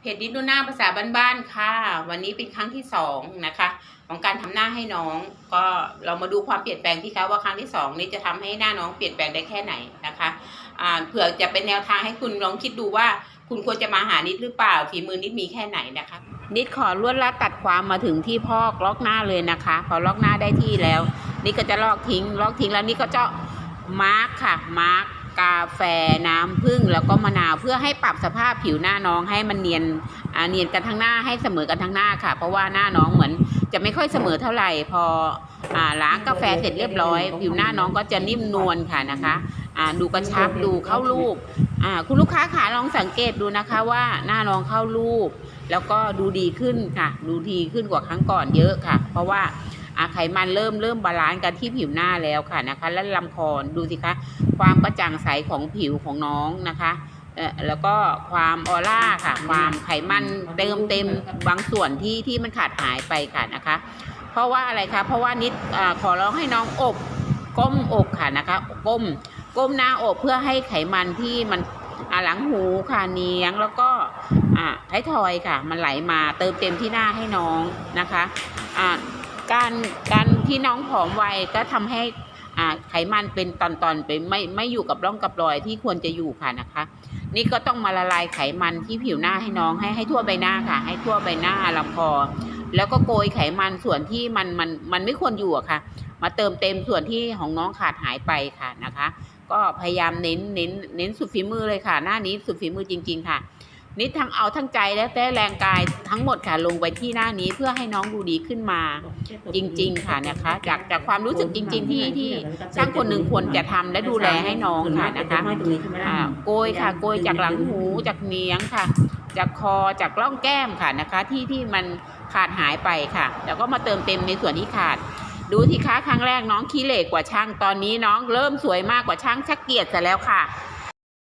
เพจดิดูหน้าภาษาบ้านๆค่ะ วันนี้เป็นครั้งที่สองนะคะ ของการทำหน้าให้น้อง ก็เรามาดูความเปลี่ยนแปลงที่เขาว่าครั้งที่สองนี้จะทำให้หน้าน้องเปลี่ยนแปลงได้แค่ไหนนะคะอ่าเผื่อจะเป็นแนวทางให้คุณลองคิดดูว่า คุณควรจะมาหานิดหรือเปล่าฝีมือนิดมีแค่ไหนนะคะ นิดขอลวดลัดตัดความมาถึงที่พอกล็อกหน้าเลยนะคะ พอล็อกหน้าได้ที่แล้ว นี่ก็จะลอกทิ้ง ลอกทิ้งแล้วนี่ก็จะมาร์กค่ะมาร์ก กาแฟน้ำผึ้งแล้วก็มะนาวเพื่อให้ปรับสภาพผิวหน้าน้องให้มันเนียนเนียนกันทั้งหน้าให้เสมอกันทั้งหน้าค่ะ เพราะว่าหน้าน้องเหมือนจะไม่ค่อยเสมอเท่าไหร่พอล้างกาแฟเสร็จเรียบร้อย ผิวหน้าน้องก็จะนิ่มนวลค่ะนะคะดูกระชับดูเข้ารูปคุณลูกค้าขาลองสังเกตดูนะคะว่าหน้าน้องเข้ารูป แล้วก็ดูดีขึ้นค่ะ ดูดีขึ้นกว่าครั้งก่อนเยอะค่ะ เพราะว่า อาไขมันเริ่มเริ่มบาลานซ์กันที่ผิวหน้าแล้วค่ะนะคะ และลำคอดูสิคะความกระจ่างใสของผิวของน้องนะคะเอ่อแล้วก็ความออร่าค่ะ ความไขมันเติมเต็มบางส่วนที่ที่มันขาดหายไปค่ะนะคะ เพราะว่าอะไรคะเพราะว่านิดอขอร้องให้น้องอบก้มอกค่ะนะคะก้มก้มหน้าอกเพื่อให้ไขมันที่มันหลังหูค่ะเนียงแล้วก็อ่าท้ายทอยค่ะ มันไหลมาเติมเต็มที่หน้าให้น้องนะคะอ่า การการที่น้องผอมวัยก็ทำให้อ่าไขมันเป็นตอนๆไปไม่ไม่อยู่กับร่องกับรอยที่ควรจะอยู่ค่ะนะคะ นี่ก็ต้องมาละลายไขมันที่ผิวหน้าให้น้องให้ให้ทั่วใบหน้าค่ะ ให้ทั่วใบหน้าลำคอแล้วก็โกยไขมันส่วนที่มันมันมันไม่ควรอยู่อะค่ะ มาเติมเต็มส่วนที่ของน้องขาดหายไปค่ะนะคะ ก็พยายามเน้นเน้นเน้นสุดฝีมือเลยค่ะ หน้านี้สุดฝีมือจริง ๆ ค่ะ นิดทั้งเอาทั้งใจและแต่แรงกายทั้งหมดค่ะลงไปที่หน้านี้เพื่อให้น้องดูดีขึ้นมา จริง ๆ ค่ะนะคะ จากจากความรู้สึกจริง ๆ ที่ที่ช่างคนหนึ่งควรจะทำและดูแลให้น้องค่ะนะคะอ่าโกยค่ะโกยจากหลังหูจากเนียงค่ะ จากคอจากร่องแก้มค่ะนะคะ ที่ที่มันขาดหายไปค่ะ แล้วก็มาเติมเต็มในส่วนที่ขาดดูที่ค้าครั้งแรกน้องขี้เหร่กว่าช่างตอนนี้น้องเริ่มสวยมากกว่าช่างชักเกียรติซะแล้วค่ะ